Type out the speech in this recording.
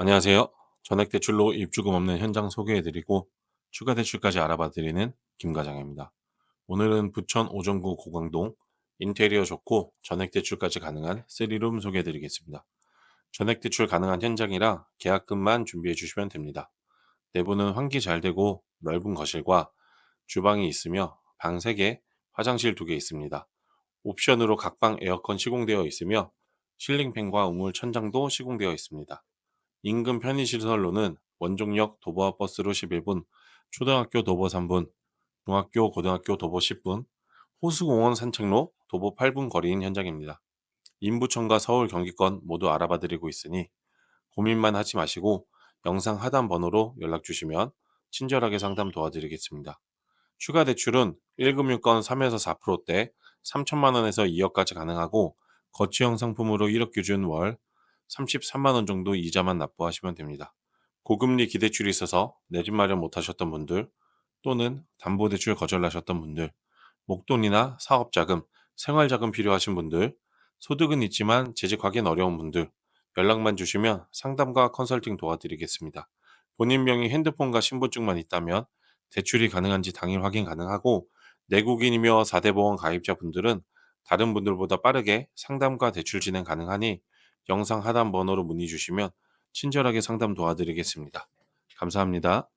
안녕하세요. 전액 대출로 입주금 없는 현장 소개해드리고 추가 대출까지 알아봐드리는 김과장입니다. 오늘은 부천 오정구 고강동 인테리어 좋고 전액 대출까지 가능한 3룸 소개해드리겠습니다. 전액 대출 가능한 현장이라 계약금만 준비해 주시면 됩니다. 내부는 환기 잘 되고 넓은 거실과 주방이 있으며 방 3개, 화장실 2개 있습니다. 옵션으로 각방 에어컨 시공되어 있으며 실링팬과 우물 천장도 시공되어 있습니다. 인근 편의시설로는 원종역 도보와 버스로 11분, 초등학교 도보 3분, 중학교, 고등학교 도보 10분, 호수공원 산책로 도보 8분 거리인 현장입니다. 인부청과 서울 경기권 모두 알아봐 드리고 있으니 고민만 하지 마시고 영상 하단 번호로 연락 주시면 친절하게 상담 도와드리겠습니다. 추가 대출은 1금융권 3에서 4%대 3천만 원에서 2억까지 가능하고 거치형 상품으로 1억 기준 월 33만 원 정도 이자만 납부하시면 됩니다. 고금리 기대출이 있어서 내 집 마련 못하셨던 분들 또는 담보대출 거절하셨던 분들 목돈이나 사업자금, 생활자금 필요하신 분들 소득은 있지만 재직하기는 어려운 분들 연락만 주시면 상담과 컨설팅 도와드리겠습니다. 본인 명의 핸드폰과 신분증만 있다면 대출이 가능한지 당일 확인 가능하고 내국인이며 4대 보험 가입자분들은 다른 분들보다 빠르게 상담과 대출 진행 가능하니 영상 하단 번호로 문의 주시면 친절하게 상담 도와드리겠습니다. 감사합니다.